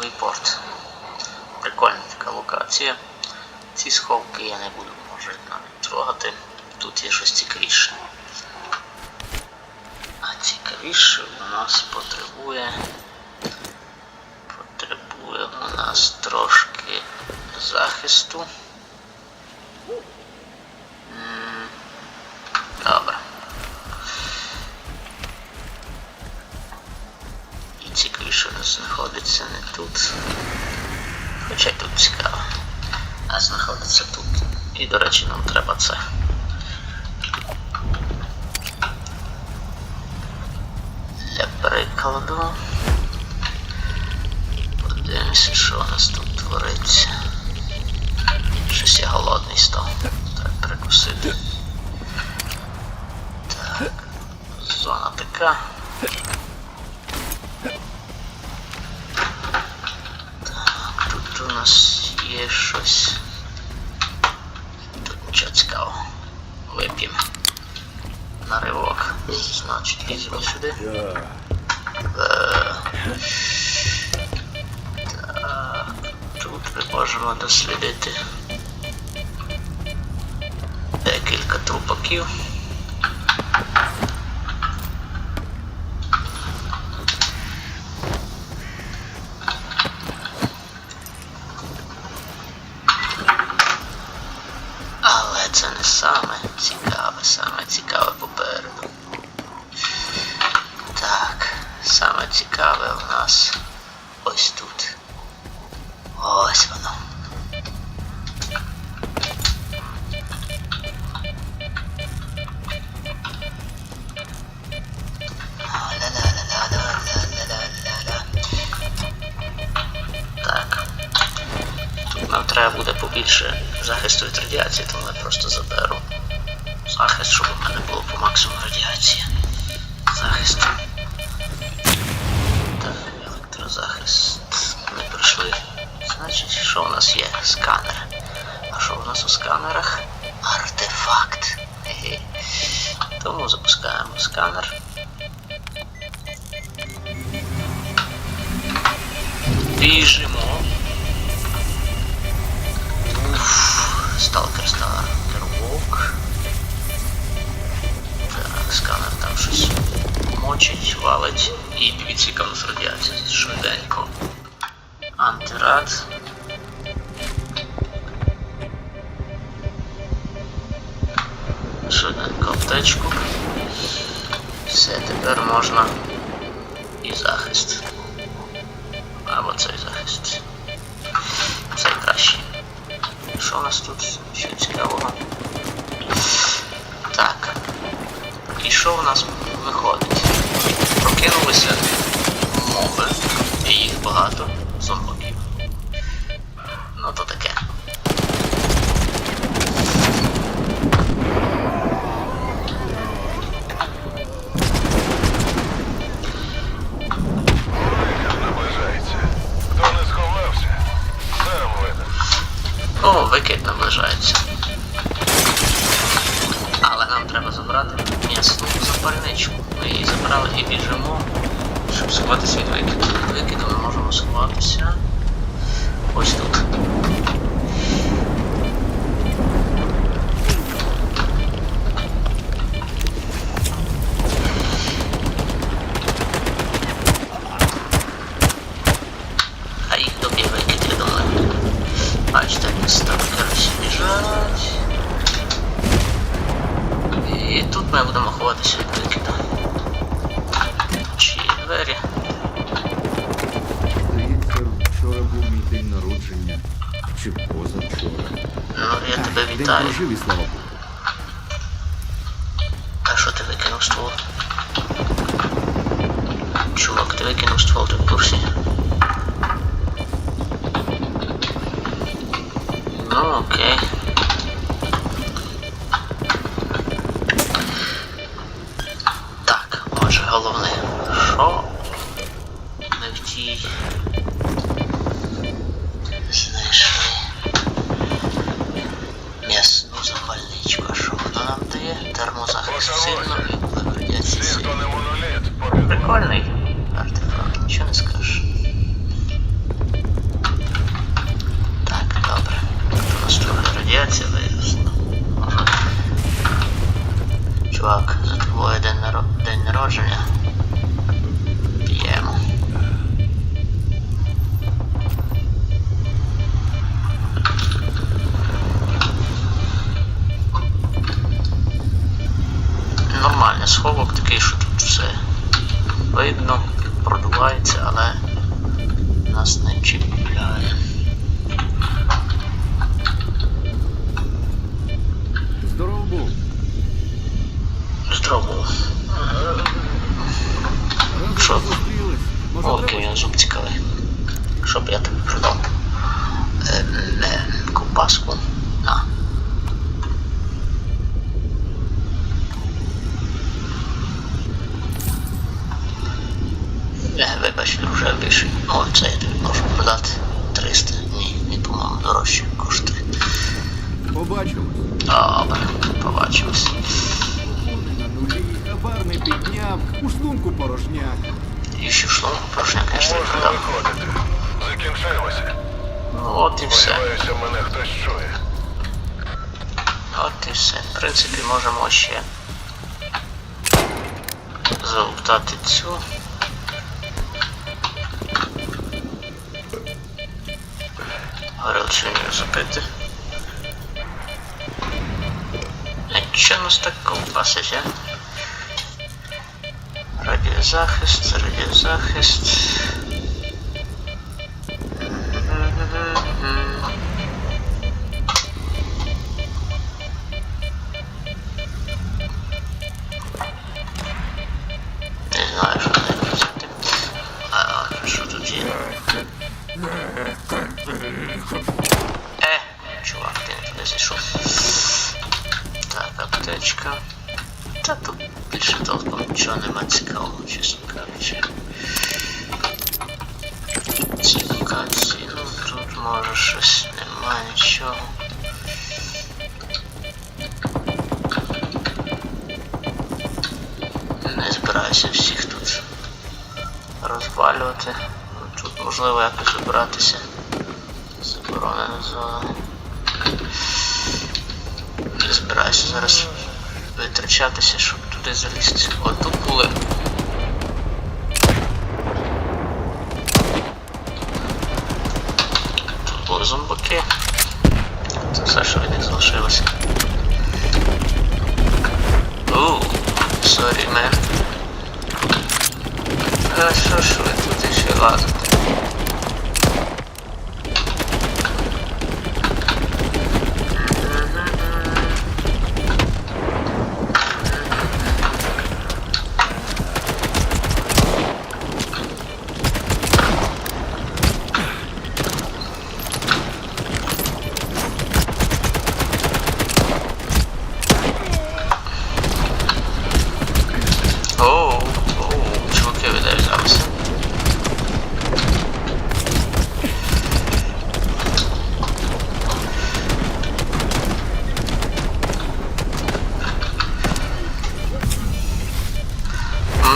новий порт. Прикольна така локація. Ці сховки я не буду може навіть трогати. Тут є щось цікавіше. А цікавіше у нас потребує. Потребує у нас трошки захисту. Тут. Хоча тут цікаво. А знаходиться тут. І, до речі, нам треба це. Для прикладу. Подивимося, що у нас тут твориться. Щось я голодний став. Треба прикусити. Так. Зона така. Так, тут у нас є щось. Тут нічого цікавого. Вип'ємо. На ривок. Значить, ліземо сюди. Е, Так, тут ми можемо дослідити декілька трупаків. Саме цікаве у нас ось тут. Ось воно. Так. Тут нам треба буде побільше захисту від радіації, тому я просто заберу захист, щоб у мене було по максимуму радіації. Захисту. Електрозахист. Не прийшли. Значить, що у нас є? Сканер. А що у нас у сканерах? Артефакт. Хе-хе. Тому запускаємо сканер. Біжимо. Нас радіація швиденько. Антирад. Швиденько аптечку. Все, тепер можна і захист. Або цей захист. Цей кращий. Що у нас тут ще цікавого? Так. І що у нас виходить? Прокинулися моби, і їх багато зомбаків. Ну то таке. Ось тут. А їх я думаю. Бачите, як сталкери всі біжать. І тут ми будемо ховатися від викиду. Чи двері? День народження. Чи позавчора. Ну, я тебе День вітаю. прожив і слава Богу. А що ти викинув ствол? Чувак, ти викинув ствол, ти в курсі? Ну, окей. Прикольный артефакт, ничего не скажешь Так, добре. Тут у нас трохи радіація вивісна. Чувак, за твоє день народження. Нас тобі 300. Ні, ні, по-моєму, дорожче коштує. Побачимось. Добре, побачимось. На нулі, хабар не підняв, у шлунку порожняк. І ще шлунку прошня, звісно, Можна продав. виходити. Закінчилося. Ну от і все. Сподіваюся, мене хтось чує. От і все. В принципі, можемо ще залутати цю. Горілчину запити. А що нас так ковбасить, а? Радіозахист, радіозахист. Може щось немає нічого. Не збираюся всіх тут розвалювати. Тут можливо якось вибратися. Заборонена зона. Не збираюся зараз витрачатися, щоб туди залізти. От тут були. Тут були зомбаки. Це все, що від них залишилося. Оу, сорі, не. А що ж ви тут ще лазите?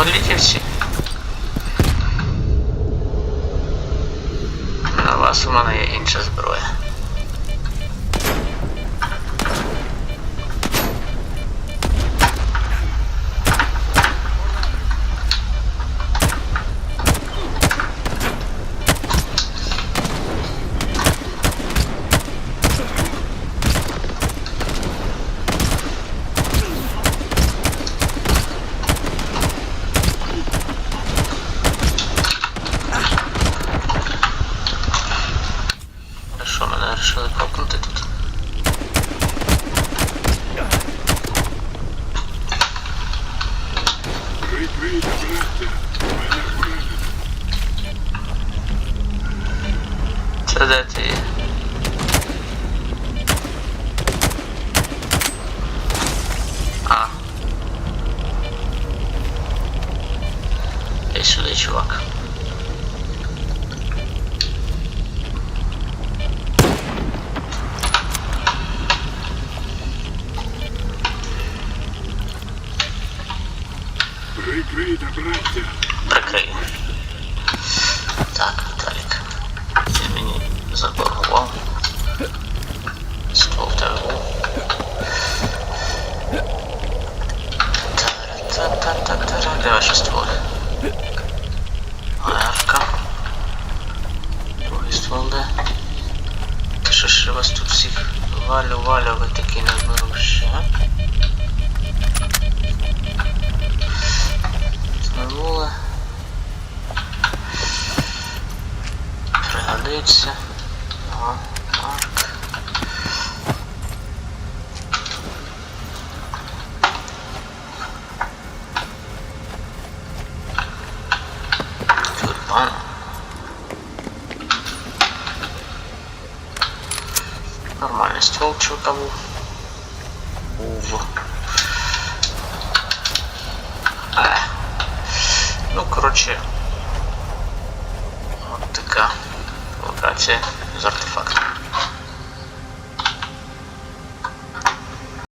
Ну, літівці. На вас у мене є інша зброя. А що, мене вирішили копнути тут? Це де ти? є? А. Іди сюди, чувак. Прикрийте, браття. Прикрию. Так, Віталік. Ти мені заборгував. Ствол в тебе був. Та-та-та-та-та. Де ваші стволи? Арка. Другий ствол де? Та що ж я вас тут всіх валю, ви такі ще. Пригодиться. Нормально, ствол чего-то Ув. А. Ну, короче. Вот такая локация из артефактов.